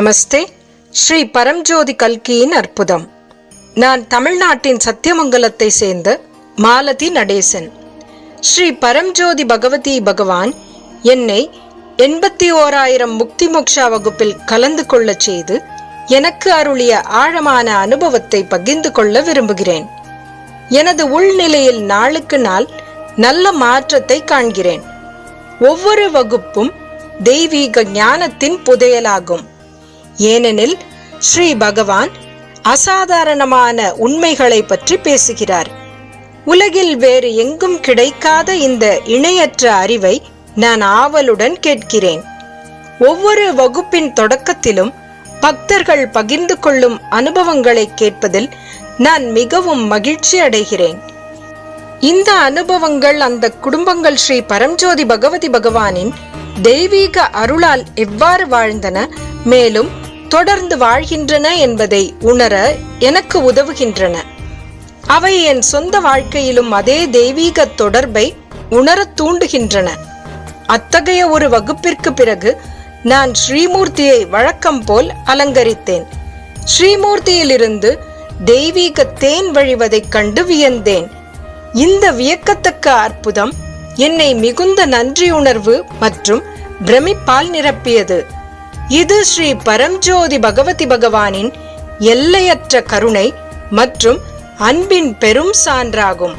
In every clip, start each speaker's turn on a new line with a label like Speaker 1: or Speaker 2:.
Speaker 1: நமஸ்தே. ஸ்ரீ பரம்ஜோதி கல்கியின் அற்புதம். நான் தமிழ்நாட்டின் சத்தியமங்கலத்தை சேர்ந்த மாலதி நடேசன். ஸ்ரீ பரம்ஜோதி பகவதி பகவான் என்னை எண்பத்தி ஓராயிரம் முக்தி மோக்ஷா வகுப்பில் கலந்து கொள்ளச் செய்து எனக்கு அருளிய ஆழமான அனுபவத்தை பகிர்ந்து கொள்ள விரும்புகிறேன். எனது உள்நிலையில் நாளுக்கு நாள் நல்ல மாற்றத்தை காண்கிறேன். ஒவ்வொரு வகுப்பும் தெய்வீக ஞானத்தின் புதையலாகும். ஏனெனில் ஸ்ரீ பகவான் அசாதாரணமான உண்மைகளை பற்றி பேசுகிறார். உலகில் வேறு எங்கும் கிடைக்காத இந்த இணையற்ற அறிவை நான் ஆவலுடன் கேட்கிறேன். ஒவ்வொரு வகுப்பின் தொடக்கத்திலும் பக்தர்கள் பகிர்ந்து கொள்ளும் அனுபவங்களை கேட்பதில் நான் மிகவும் மகிழ்ச்சி அடைகிறேன். இந்த அனுபவங்கள் அந்த குடும்பங்கள் ஸ்ரீ பரம்ஜோதி பகவதி பகவானின் தெய்வீக அருளால் எவ்வாறு வாழ்ந்தன மேலும் தொடர்ந்து வாழ்கின்றன என்பதை உணர எனக்கு உதவுகின்றன. அவை என் சொந்த வாழ்க்கையிலும் அதே தெய்வீக தொடர்பை உணரத் தூண்டுகின்றன. அத்தகைய ஒரு வகுப்பிற்கு பிறகு நான் ஸ்ரீமூர்த்தியை வழக்கம் போல் அலங்கரித்தேன். ஸ்ரீமூர்த்தியிலிருந்து தெய்வீக தேன் வழிவதைக் கண்டு வியந்தேன். இந்த வியக்கத்தக்க அற்புதம் என்னை மிகுந்த நன்றியுணர்வு மற்றும் பிரமிப்பால் நிரப்பியது. இது ஸ்ரீ பரம்ஜோதி பகவதி பகவானின் எல்லையற்ற கருணை மற்றும் அன்பின் பெரும் சான்றாகும்.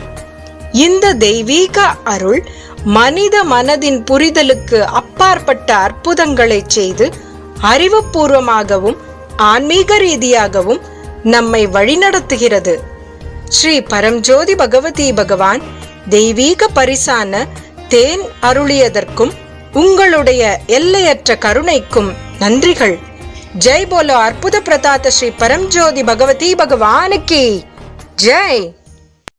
Speaker 1: இந்த தெய்வீக அருள் மனித மனதின் புரிதலுக்கு அப்பாற்பட்ட அற்புதங்களை செய்து அறிவுபூர்வமாகவும் ஆன்மீக ரீதியாகவும் நம்மை வழிநடத்துகிறது. ஸ்ரீ பரம்ஜோதி பகவதி பகவான் தெய்வீக பரிசான தேன் அருளியதற்கும் உங்களுடைய எல்லையற்ற கருணைக்கும் நன்றிகள். ஜெய் போலோ அற்புத பிரதாத ஸ்ரீ பரம்ஜோதி பகவதி பகவானுக்கு. ஜெய்.